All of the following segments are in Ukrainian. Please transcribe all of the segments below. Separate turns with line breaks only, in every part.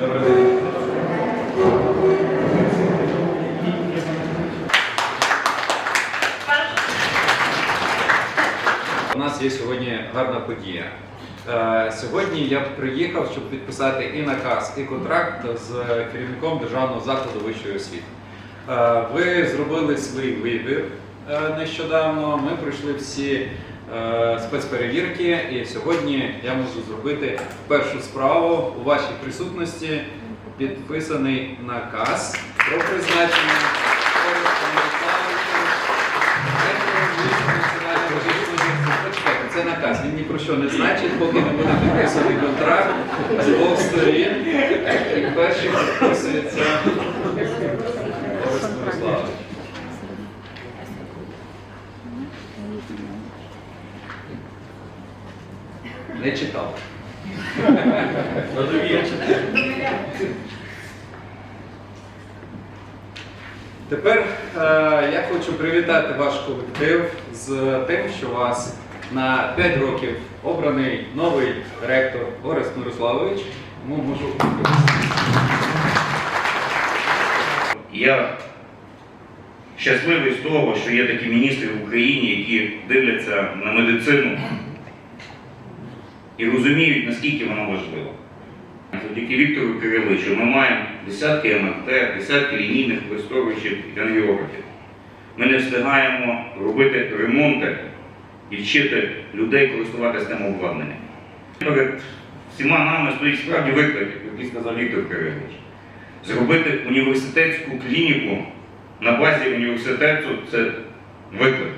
У нас є сьогодні гарна подія. Е, сьогодні я приїхав, щоб підписати і наказ, і контракт з керівником державного закладу вищої освіти. Е, ви зробили свій вибір е, нещодавно. Ми пройшли всі спецперевірки, і сьогодні я можу зробити першу справу у вашій присутності. Підписаний наказ про призначення Це наказ, він ні про що не значить, поки не буде підписаний контракт з двох сторін. Перший підписується Орест Мирославович. Не читав. Тепер е, я хочу привітати ваш колектив з тим, що у вас на 5 років обраний новий ректор Орест Мирославович. Тому можу
Я щасливий з того, що є такі міністри в Україні, які дивляться на медицину і розуміють, наскільки вона важлива. Завдяки Віктору Кириловичу ми маємо десятки МРТ, десятки лінійних користувачів і ангіографів. Ми не встигаємо робити ремонти і вчити людей користуватися тим обладнанням. Перед всіма нами стоїть справді виклик, який сказав Віктор Кирилович. Зробити університетську клініку на базі університету це виклик.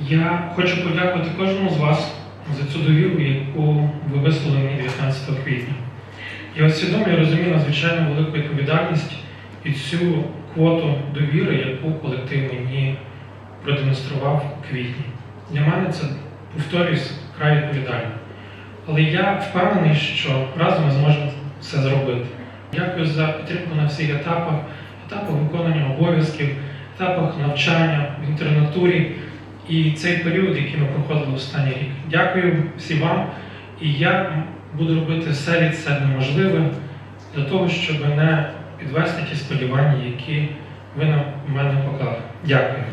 Я хочу подякувати кожному з вас за цю довіру, яку ви висловили мені 19 квітня. Я усвідомлюю, розумію надзвичайно велику відповідальність і цю квоту довіри, яку колектив мені продемонстрував у квітні. Для мене це, повторюсь, край відповідально. Але я впевнений, що разом ми зможемо все зробити. Дякую за підтримку на всіх етапах, етапах виконання обов'язків, етапах навчання в інтернатурі і цей період, який ми проходили останній рік. Дякую всім вам, і я буду робити все від себе можливе для того, щоб не підвести ті сподівання, які ви на мене поклали. Дякую.